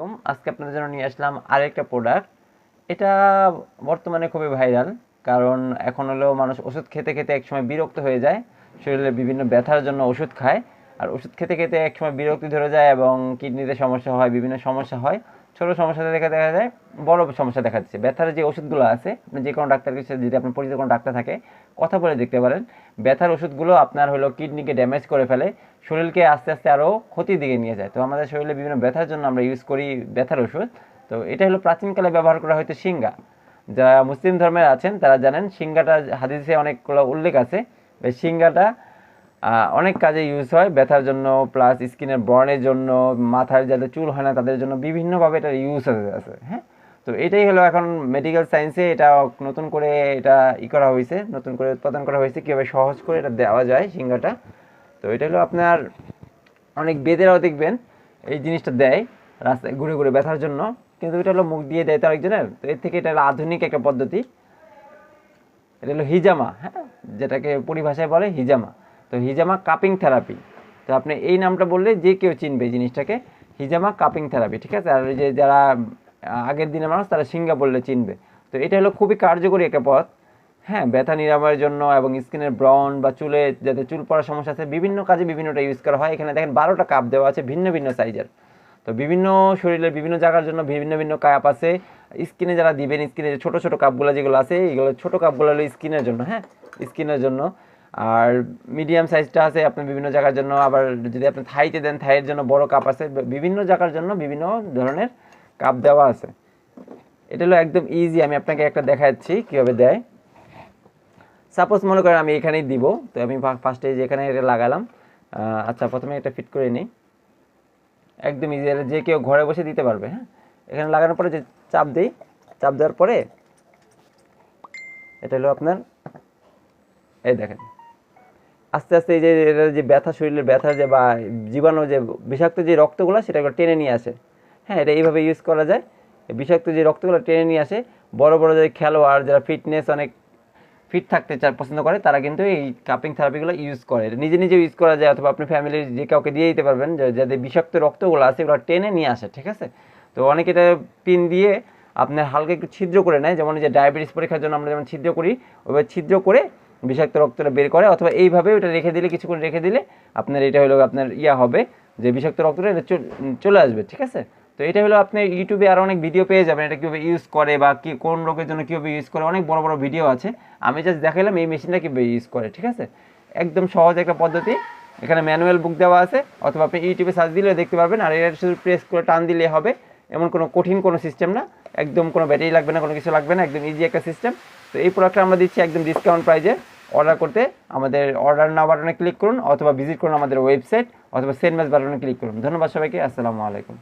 কম আজকে আপনাদের জন্য নিয়ে আসলাম আরেকটা প্রোডাক্ট এটা বর্তমানে খুবই ভাইরাল কারণ এখন হলো মানুষ ওষুধ খেতে খেতে একসময় বিরক্ত হয়ে যায়। শরীরে বিভিন্ন ব্যথার জন্য ওষুধ খায়। আর ওষুধ খেতে খেতে একসময় বিরক্তি ধরে যায় এবং কিডনিতে সমস্যা হয়, বিভিন্ন সমস্যা হয়। ছোটো সমস্যাতে দেখা দেখা যায়, বড় সমস্যা দেখা দিচ্ছে। ব্যথার যে ওষুধগুলো আছে, আপনি যে কোনো ডাক্তার কাছে যদি আপনার পরিচিত কোনো ডাক্তার থাকে, কথা বলে দেখতে পারেন। ব্যথার ওষুধগুলো আপনার হলো কিডনিকে ড্যামেজ করে ফেলে, শরীরকে আস্তে আস্তে আরও ক্ষতির দিকে নিয়ে যায়। তো আমাদের শরীরে বিভিন্ন ব্যথার জন্য আমরা ইউজ করি ব্যথার ওষুধ। তো এটা হলো প্রাচীনকালে ব্যবহার করা হয়তো সিঙ্গা যারা মুসলিম ধর্মের আছেন, তারা জানেন সিঙ্গাটা হাদিসে অনেকগুলো উল্লেখ আছে। এই সিঙ্গাটা অনেক কাজে ইউজ হয়, ব্যথার জন্য প্লাস স্কিনের ব্রণের জন্য, মাথার যাদের চুল হয় না, তাদের জন্য বিভিন্নভাবে এটা ইউজ আছে হ্যাঁ? তো এটাই হলো এখন মেডিকেল সায়েন্সে এটা নতুন করে এটা ই করা হয়েছে, নতুন করে উৎপাদন করা হয়েছে, কীভাবে সহজ করে এটা দেওয়া যায় সিঙ্গাটা তো এটা হলো আপনার অনেক বেদেরাও দেখবেন, এই জিনিসটা দেয় রাস্তায় ঘুরে ঘুরে ব্যথার জন্য, কিন্তু এটা হলো মুখ দিয়ে দেয় তো আরেকজনের, তো এর থেকে এটা হলো আধুনিক একটা পদ্ধতি। এটা হলো হিজামা হ্যাঁ? যেটাকে পরিভাষায় বলে হিজামা। তো হিজামা কাপিং থেরাপি। তো আপনি এই নামটা বললে যে কেউ চিনবে জিনিসটাকে, হিজামা কাপিং থেরাপি, ঠিক আছে? আর যে যারা আগের দিনের মানুষ, তারা সিঙ্গা বললে চিনবে। তো এটা হলো খুবই কার্যকরী একটা পথ। হ্যাঁ ব্যথা নিরাময়ের জন্য এবং স্কিনের ব্রন বা চুলে যাতে চুল পড়ার সমস্যা আছে, বিভিন্ন কাজে বিভিন্নটা ইউজ করা হয়। এখানে দেখেন বারোটা কাপ দেওয়া আছে ভিন্ন ভিন্ন সাইজের তো বিভিন্ন শরীরের বিভিন্ন জায়গার জন্য ভিন্ন ভিন্ন কাপ আছে। স্কিনে যারা দিবেন, স্কিনে যে ছোটো ছোটো কাপগুলো যেগুলো আছে এইগুলো ছোটো কাপগুলো হলো স্কিনের জন্য হ্যাঁ? স্কিনের জন্য। আর মিডিয়াম সাইজটা আছে আপনার বিভিন্ন জায়গার জন্য, আবার যদি আপনি থাইতে দেন থাইয়ের জন্য বড় কাপ আছে, বিভিন্ন জায়গার জন্য বিভিন্ন ধরনের কাপ দেওয়া আছে। এটা হলো একদম ইজি আমি আপনাকে একটা দেখাচ্ছি কীভাবে দেয়। সাপোজ মনে করেন আমি এখানেই দিব, তো আমি ফার্স্টে যে এখানে এটা লাগালাম। আচ্ছা প্রথমে এটা ফিট করে নিই। একদম ইজি যে কেউ ঘরে বসে দিতে পারবে হ্যাঁ? এখানে লাগানোর পরে যে চাপ দিই, চাপ দেওয়ার পরে এটা হলো আপনার, এই দেখেন। আস্তে আস্তে এই যে এটার যে ব্যথা, শরীরের ব্যথা যে বা জীবাণু যে বিষাক্ত যে রক্তগুলো, সেটা একবার টেনে নিয়ে আসে। হ্যাঁ এটা এইভাবে ইউজ করা যায়। বিষাক্ত যে রক্তগুলো টেনে নিয়ে আসে, বড় বড় যে খেলোয়াড়, যারা ফিটনেস অনেক ফিট থাকতে চা পছন্দ করে, তারা কিন্তু এই কাপিং থেরাপিগুলো ইউজ করে। নিজে নিজে ইউজ করা যায়, অথবা আপনি ফ্যামিলির যে কাউকে দিয়ে দিতে পারবেন যাদের বিষাক্ত রক্তগুলো আছে এগুলো টেনে নিয়ে আসে, ঠিক আছে? তো অনেকে এটা পিন দিয়ে আপনার হালকা একটু ছিদ্র করে নেয়, যেমন যে ডায়াবেটিস পরীক্ষার জন্য আমরা যেমন ছিদ্র করি, ওইভাবে ছিদ্র করে বিষাক্ত রক্তটা বের করে, অথবা এইভাবে ওটা রেখে দিলে, কিছুক্ষণ রেখে দিলে আপনার এটা হলো আপনার ইয়া হবে, যে বিষাক্ত রক্তটা এটা চল- আসবে, ঠিক আছে? তো এটা হলো আপনি ইউটিউবে আরও অনেক ভিডিও পেয়ে যাবেন, এটা কীভাবে ইউজ করে বা কি কোন রোগের জন্য কীভাবে ইউজ করে, অনেক বড় বড় ভিডিও আছে। আমি জাস্ট দেখালাম এই মেশিনটা কীভাবে ইউজ করে, ঠিক আছে? একদম সহজ একটা পদ্ধতি। এখানে ম্যানুয়াল বুক দেওয়া আছে, অথবা আপনি ইউটিউবে সার্চ দিলে দেখতে পারবেন, আর এটা শুধু প্রেস করে টান দিলে হবে। এমন কোনো কঠিন কোনো সিস্টেম না, একদম কোনো ব্যাটারি লাগবে না, কোনো কিছু লাগবে না, একদম ইজি একটা সিস্টেম তো এই প্রোডাক্টটা আমরা দিচ্ছি একদম ডিসকাউন্ট প্রাইজে অর্ডার করতে আমাদের অর্ডার না বাটনে ক্লিক করুন অথবা ভিজিট করুন আমাদের ওয়েবসাইট অথবা সেন্ট মেস বাটনে ক্লিক করুন। ধন্যবাদ সবাইকে, আসসালামু আলাইকুম।